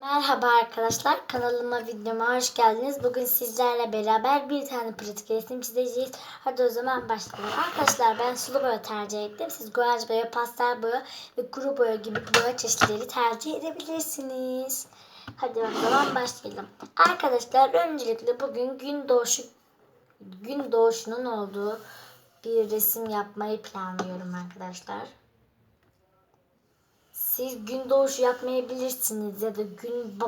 Merhaba arkadaşlar kanalıma videoma hoş geldiniz. Bugün sizlerle beraber bir tane pratik resim çizeceğiz. Hadi o zaman başlayalım. Arkadaşlar ben sulu boya tercih ettim. Siz guaj boya, pastel boya ve kuru boya gibi boya çeşitleri tercih edebilirsiniz. Hadi o zaman başlayalım. Arkadaşlar öncelikle bugün gün doğuşu gün doğuşunun olduğu bir resim yapmayı planlıyorum arkadaşlar. Siz gün doğuşu yapmayabilirsiniz ya da gün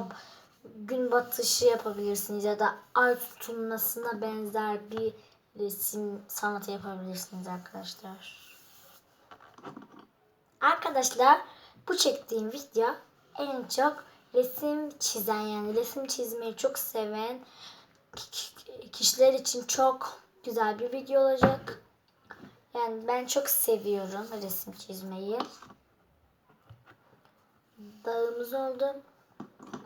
gün batışı yapabilirsiniz ya da ay tutulmasına benzer bir resim sanatı yapabilirsiniz arkadaşlar. Arkadaşlar bu çektiğim video en çok resim çizen yani resim çizmeyi çok seven ki- kişiler için çok güzel bir video olacak. Yani ben çok seviyorum resim çizmeyi dağımız oldu.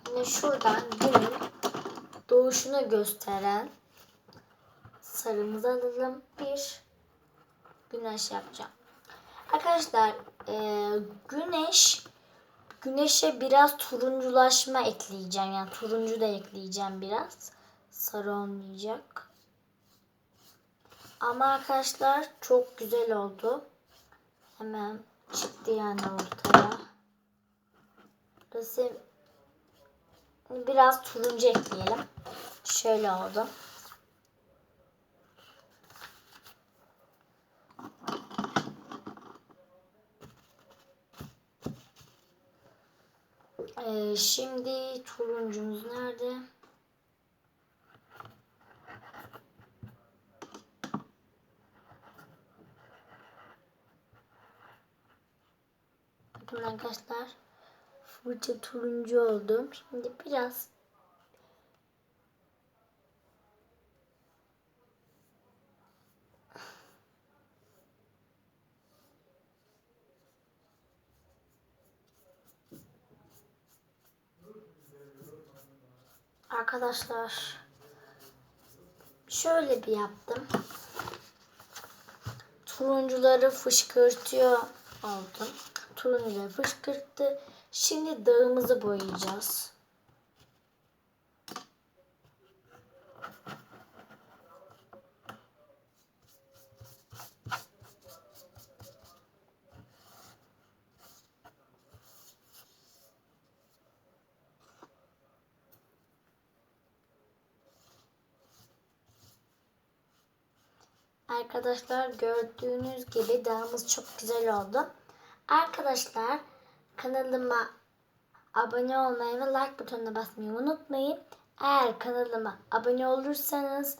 Yine şuradan günün doğuşunu gösteren sarımızı alalım. Bir güneş yapacağım. Arkadaşlar e, güneş güneşe biraz turunculaşma ekleyeceğim. Yani turuncu da ekleyeceğim biraz. Sarı olmayacak. Ama arkadaşlar çok güzel oldu. Hemen çıktı yani ortaya resim biraz turuncu ekleyelim. Şöyle oldu. Ee, şimdi turuncumuz nerede? Bakın arkadaşlar fırça turuncu oldu. Şimdi biraz Arkadaşlar şöyle bir yaptım. Turuncuları fışkırtıyor oldum. Turuncuları fışkırttı. Şimdi dağımızı boyayacağız. Arkadaşlar gördüğünüz gibi dağımız çok güzel oldu. Arkadaşlar kanalıma abone olmayı ve like butonuna basmayı unutmayın. Eğer kanalıma abone olursanız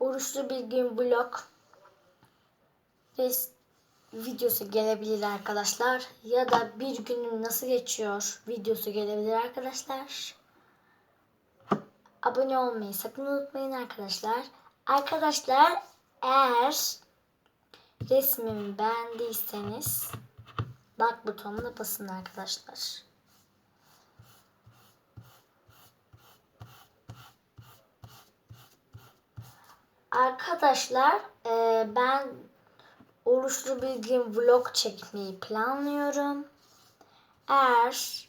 oruçlu bir gün vlog res videosu gelebilir arkadaşlar. Ya da bir günüm nasıl geçiyor videosu gelebilir arkadaşlar. Abone olmayı sakın unutmayın arkadaşlar. Arkadaşlar eğer resmimi beğendiyseniz like butonuna basın arkadaşlar. Arkadaşlar e, ben oruçlu bir gün vlog çekmeyi planlıyorum. Eğer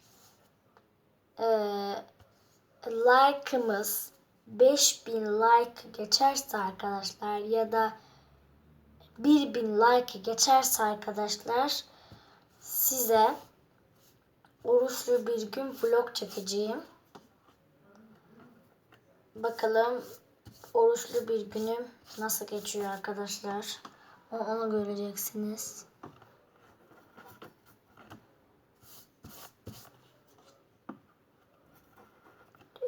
e, like'ımız 5000 like geçerse arkadaşlar ya da 1000 like geçerse arkadaşlar size oruçlu bir gün vlog çekeceğim. Bakalım oruçlu bir günüm nasıl geçiyor arkadaşlar. Onu göreceksiniz.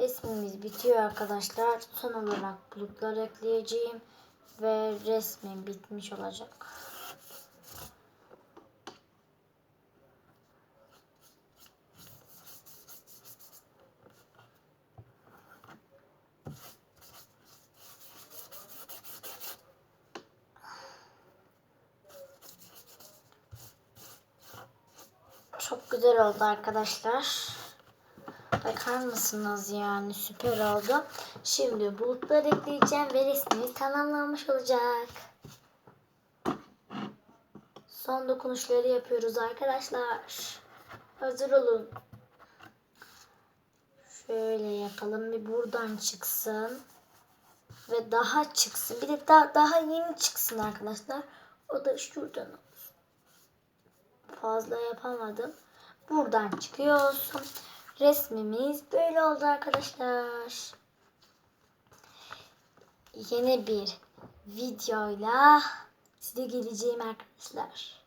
Resmimiz bitiyor arkadaşlar. Son olarak bulutlar ekleyeceğim ve resmim bitmiş olacak. Çok güzel oldu arkadaşlar. Bakar mısınız yani süper oldu. Şimdi bulutlar ekleyeceğim ve resmimiz tamamlanmış olacak. Son dokunuşları yapıyoruz arkadaşlar. Hazır olun. Şöyle yapalım. Bir buradan çıksın. Ve daha çıksın. Bir de daha, daha yeni çıksın arkadaşlar. O da şuradan. Fazla yapamadım. Buradan çıkıyor olsun. Resmimiz böyle oldu arkadaşlar. Yeni bir videoyla size geleceğim arkadaşlar.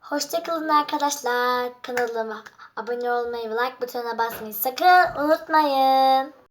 Hoşçakalın arkadaşlar. Kanalıma abone olmayı ve like butonuna basmayı sakın unutmayın.